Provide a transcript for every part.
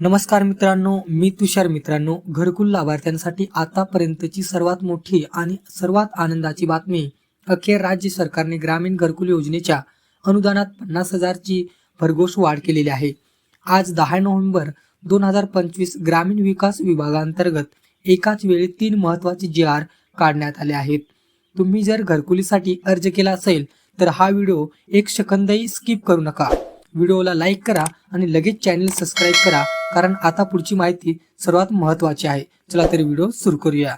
नमस्कार मित्रांनो मी तुषार मित्रांनो घरकुल लाभार्थ्यांसाठी आतापर्यंतची सर्वात मोठी आणि सर्वात आनंदाची बातमी अखेर राज्य सरकारने ग्रामीण घरकुल योजनेच्या अनुदानात पन्नास हजारची भरघोष वाढ केलेली आहे. आज दहा नोव्हेंबर दोन हजार पंचवीस ग्रामीण विकास विभागांतर्गत एकाच वेळी तीन महत्त्वाचे जी आर काढण्यात आले आहेत. तुम्ही जर घरकुलीसाठी अर्ज केला असेल तर हा व्हिडिओ एक सेकंदही स्किप करू नका. व्हिडिओला लाईक करा आणि लगेच चॅनल सबस्क्राईब करा. कारण आता पुढची माहिती सर्वात महत्वाची आहे. चला तर व्हिडिओ सुरू करूया.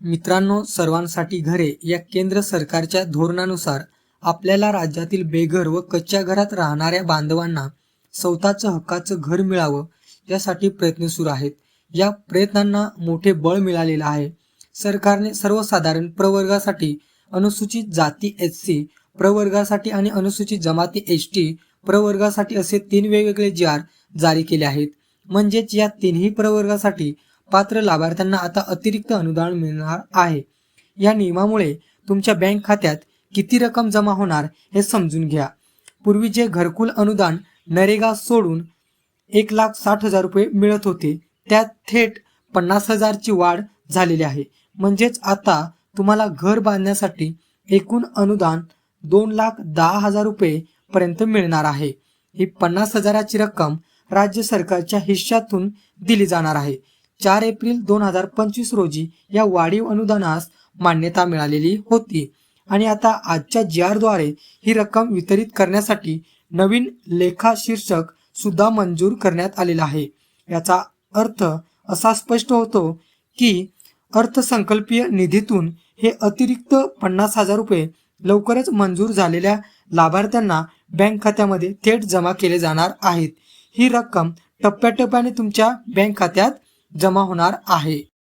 मित्रांनो सर्वांसाठी घरे या केंद्र सरकारच्या धोरणानुसार आपल्याला राज्यातील बेघर व कच्च्या घरात राहणाऱ्या बांधवांना स्वतःचं हक्काचं घर मिळावं यासाठी प्रयत्न सुरू आहेत. या प्रयत्नांना मोठे बळ मिळालेलं आहे. सरकारने सर्वसाधारण प्रवर्गासाठी अनुसूचित जाती एच सी प्रवर्गासाठी आणि अनुसूचित जमाती एस टी प्रवर्गासाठी असे तीन वेगवेगळे जी आर जारी केले आहेत. म्हणजेच या तिन्ही प्रवर्गासाठी पात्र लाभार्थ्यांना आता अतिरिक्त अनुदान मिळणार आहे. या नियमामुळे तुमच्या बँक खात्यात किती रक्कम जमा होणार हे समजून घ्या. पूर्वी जे घरकुल अनुदान नरेगा सोडून एक लाख साठ हजार रुपये मिळत होते त्यात थेट पन्नास हजारची वाढ झालेली आहे. म्हणजेच आता तुम्हाला घर बांधण्यासाठी एकूण अनुदान दोन लाख दहा हजार रुपये पर्यंत मिळणार आहे. ही पन्नास हजाराची रक्कम राज्य सरकारच्या हिश्श्यातून दिली जाणार आहे. चार एप्रिल दोन हजार पंचवीस रोजी या वाढीव अनुदानास मान्यता मिळालेली होती. आणि आता आजच्या जी आरद्वारे ही रक्कम वितरित करण्यासाठी नवीन लेखा शीर्षक सुद्धा मंजूर करण्यात आलेला आहे. याचा अर्थ असा स्पष्ट होतो की अर्थसंकल्पीय निधीतून हे अतिरिक्त पन्नास हजार रुपये लवकरच मंजूर झालेल्या लाभार्थ्यांना बँक खात्यामध्ये थेट जमा केले जाणार आहेत. ही रक्कम टप्प्याटप्प्याने तुमच्या बँक खात्यात जमा होणार आहे.